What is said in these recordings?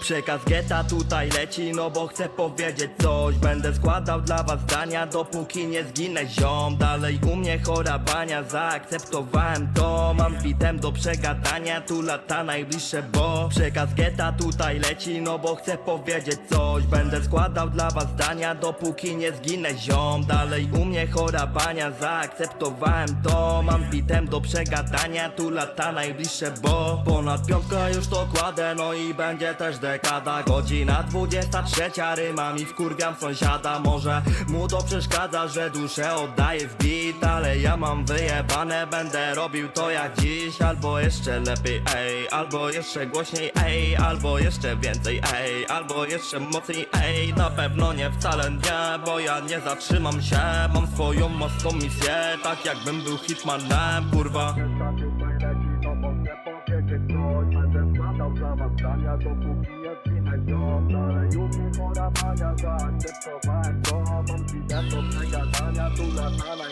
Przekaz geta tutaj leci, no bo chcę powiedzieć coś. Będę składał dla was zdania, dopóki nie zginę ziom. Dalej u mnie chora bania, zaakceptowałem to. Mam bitem do przegadania, tu lata najbliższe, bo Przekaz geta tutaj leci, no bo chcę powiedzieć coś. Będę składał dla was zdania, dopóki nie zginę ziom. Dalej u mnie chora bania, zaakceptowałem to. Mam bitem do przegadania, tu lata najbliższe, bo Ponad piątka już to kładę, no i będzie też dekada. Godzina 23, ryma mi wkurwiam sąsiada. Może mu to przeszkadza, że duszę oddaję w bit Ale ja mam wyjebane, będę robił to jak dziś. Albo jeszcze lepiej, ej, albo jeszcze głośniej, ej Albo jeszcze więcej, ej, albo jeszcze mocniej, ej. Na pewno nie wcale nie, bo ja nie zatrzymam się. Mam swoją mocną misję, tak jakbym był hitmanem, kurwa dla was zdania, dopóki nie zginę ziom Dalej już nie chora bania, zaakceptowałem to Mam widzę do przegadania, tu lata najbliższe, bo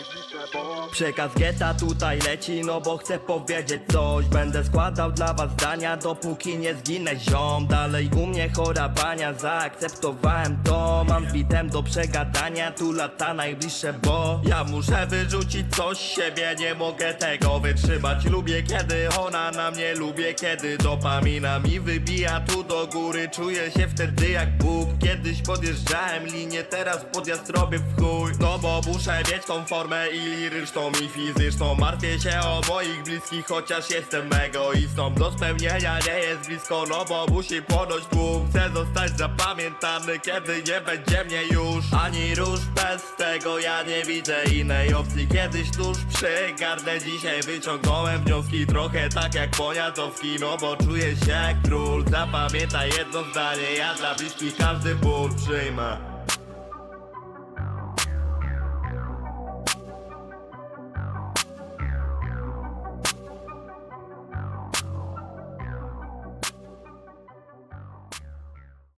Przekaz geta tutaj leci, no bo chcę powiedzieć coś. Będę składał dla was zdania, dopóki nie zginę ziom. Dalej u mnie chora bania, zaakceptowałem to. Mam bitem do przegadania, tu lata najbliższe, bo Ja muszę wyrzucić coś z siebie, nie mogę tego wytrzymać. Lubię kiedy ona na mnie, lubię kiedy dopamina mi wybija. Tu do góry Czuję się wtedy jak Bóg. Kiedyś podjeżdżałem linię, teraz podjazd robię w chuj. No bo muszę mieć tą formę i liryczną i fizyczną. Martwię się o moich bliskich, chociaż jestem egoistą. Do spełnienia nie jest blisko, no bo musi płonąć tłum. Chcę zostać zapamiętany, kiedy nie będzie mnie już. Ani róż bez tego, ja nie widzę innej opcji. Kiedyś tuż przygarnę, dzisiaj wyciągnąłem wnioski. Trochę tak jak Poniatowski, no bo czuję się jak król. Zapamiętaj jedno zdanie, ja dla bliskich każdy ból przyjmę